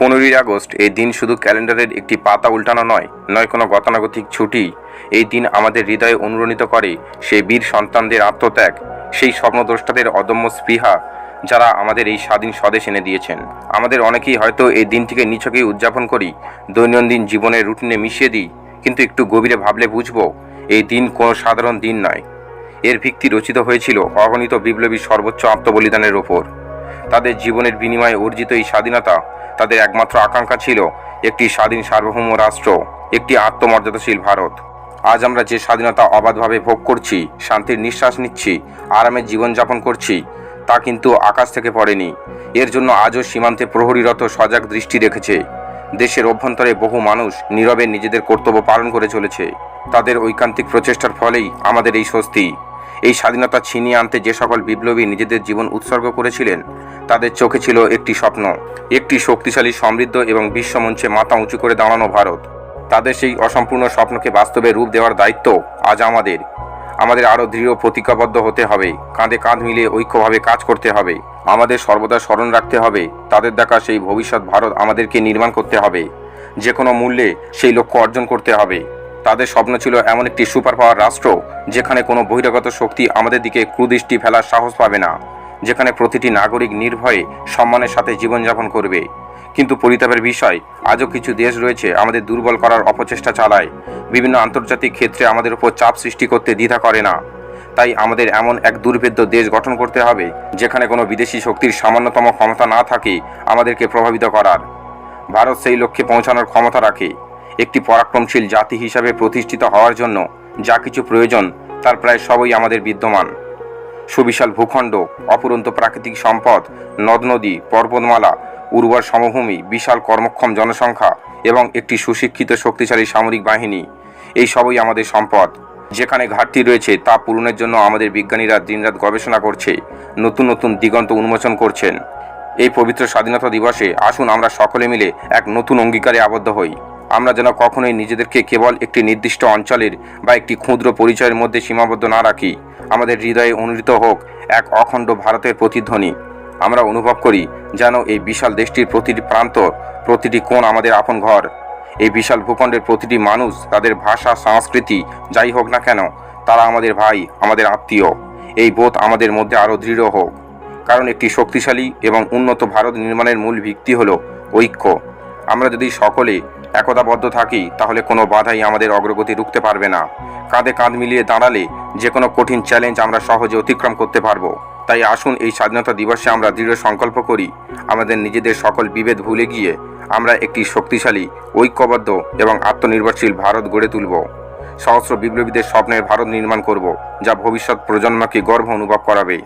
পনেরোই আগস্ট এই দিন শুধু ক্যালেন্ডারের একটি পাতা উল্টানো নয় নয় কোনো গতানুগতিক ছুটি। এই দিন আমাদের হৃদয়ে অনুরণিত করে সেই বীর সন্তানদের আত্মত্যাগ, সেই স্বপ্নদ্রষ্টাদের অদম্য স্পৃহা যারা আমাদের এই স্বাধীন স্বদেশ এনে দিয়েছেন। আমাদের অনেকেই হয়তো এই দিনটিকে নিছকেই উদযাপন করি, দৈনন্দিন জীবনের রুটিনে মিশিয়ে দিই, কিন্তু একটু গভীরে ভাবলে বুঝব, এই দিন কোনো সাধারণ দিন নয়। এর ভিত্তি রচিত হয়েছিল অগণিত বিপ্লবী সর্বোচ্চ আত্মবলিদানের ওপর। তাদের জীবনের বিনিময়ে অর্জিত এই স্বাধীনতা তাদের একমাত্র আকাঙ্ক্ষা ছিল একটি স্বাধীন সার্বভৌম রাষ্ট্র, একটি আত্মমর্যাদাশীল ভারত। আজ আমরা যে স্বাধীনতা অবাধভাবে ভোগ করছি, শান্তির নিঃশ্বাস নিচ্ছি আরামে জীবনযাপন করছি, তা কিন্তু আকাশ থেকে পড়েনি। এর জন্য আজও সীমান্তে প্রহরীরত সজাগ দৃষ্টি রেখেছে। দেশের অভ্যন্তরে বহু মানুষ নীরবে নিজেদের কর্তব্য পালন করে চলেছে। তাদের ঐকান্তিক প্রচেষ্টার ফলেই আমাদের এই স্বস্তি। এই স্বাধীনতা ছিনিয়ে আনতে যে সকল বিপ্লবী নিজেদের জীবন উৎসর্গ করেছিলেন, তাদের চোখে ছিল একটি স্বপ্ন, একটি শক্তিশালী, সমৃদ্ধ এবং বিশ্বমঞ্চে মাথা উঁচু করে দাঁড়ানো ভারত। তাদের সেই অসম্পূর্ণ স্বপ্নকে বাস্তবে রূপ দেওয়ার দায়িত্ব আজ আমাদের। আমাদের আরও দৃঢ় প্রতিজ্ঞাবদ্ধ হতে হবে, কাঁধে কাঁধ মিলিয়ে ঐক্যভাবে কাজ করতে হবে। আমাদের সর্বদা স্মরণ রাখতে হবে, তাদের দেখা সেই ভবিষ্যৎ ভারত আমাদেরকে নির্মাণ করতে হবে। যে কোনো মূল্যে সেই লক্ষ্য অর্জন করতে হবে। তাদের স্বপ্ন ছিল এমন একটি সুপার পাওয়ার রাষ্ট্র, যেখানে কোনো বহিরাগত শক্তি আমাদের দিকে কুদৃষ্টি ফেলার সাহস পাবে না, যেখানে প্রতিটি নাগরিক নির্ভয়ে সম্মানের সাথে জীবনযাপন করবে। কিন্তু পরিতাপের বিষয়, আজও কিছু দেশ রয়েছে আমাদের দুর্বল করার অপচেষ্টা চালায়। বিভিন্ন আন্তর্জাতিক ক্ষেত্রে আমাদের উপর চাপ সৃষ্টি করতে দ্বিধা করে না। তাই আমাদের এমন এক দুর্ভেদ্য দেশ গঠন করতে হবে, যেখানে কোনো বিদেশি শক্তির সামান্যতম ক্ষমতা না থাকে আমাদেরকে প্রভাবিত করার। ভারত সেই লক্ষ্যে পৌঁছানোর ক্ষমতা রাখে। একটি পরাক্রমশীল জাতি হিসাবে প্রতিষ্ঠিত হওয়ার জন্য যা কিছু প্রয়োজন, তার প্রায় সবই আমাদের বিদ্যমান। সুবিশাল ভূখণ্ড, অপুরন্ত প্রাকৃতিক সম্পদ নদ নদী পর্বতমালা, উর্বর সমভূমি, বিশাল কর্মক্ষম জনসংখ্যা এবং একটি সুশিক্ষিত শক্তিশালী সামরিক বাহিনী, এই সবই আমাদের সম্পদ। যেখানে ঘাটতি রয়েছে, তা পূরণের জন্য আমাদের বিজ্ঞানীরা দিনরাত গবেষণা করছে, নতুন নতুন দিগন্ত উন্মোচন করছেন। এই পবিত্র স্বাধীনতা দিবসে আসুন আমরা সকলে মিলে এক নতুন অঙ্গীকারে আবদ্ধ হই। আমরা যেন কখনোই নিজেদেরকে কেবল একটি নির্দিষ্ট অঞ্চলের বা একটি ক্ষুদ্র পরিচয়ের মধ্যে সীমাবদ্ধ না রাখি। আমাদের হৃদয়ে অনুরিত হোক এক অখণ্ড ভারতের প্রতিধ্বনি। আমরা অনুভব করি যেন এই বিশাল দেশটির প্রতিটি প্রান্ত, প্রতিটি কোণ আমাদের আপন ঘর। এই বিশাল ভূখণ্ডের প্রতিটি মানুষ তাদের ভাষা, সংস্কৃতি, যাই হোক না কেন, তারা আমাদের ভাই, আমাদের আত্মীয়। এই বোধ আমাদের মধ্যে আরও দৃঢ় হোক। কারণ একটি শক্তিশালী এবং উন্নত ভারত নির্মাণের মূল ভিত্তি হল ঐক্য। আমরা যদি সকলে একতাবদ্ধ থাকি, তাহলে কোনো বাধাই আমাদের অগ্রগতি রুখতে পারবে না। কাঁধে কাঁধ মিলিয়ে দাঁড়ালে যে কোনো কঠিন চ্যালেঞ্জ আমরা সহজে অতিক্রম করতে পারব। তাই আসুন এই স্বাধীনতা দিবসে আমরা দৃঢ় সংকল্প করি, আমাদের নিজেদের সকল বিভেদ ভুলে গিয়ে আমরা একটি শক্তিশালী, ঐক্যবদ্ধ এবং আত্মনির্ভরশীল ভারত গড়ে তুলব। সহস্র বিপ্লবীদের স্বপ্নের ভারত নির্মাণ করব, যা ভবিষ্যৎ প্রজন্মকে গর্ব অনুভব করাবে।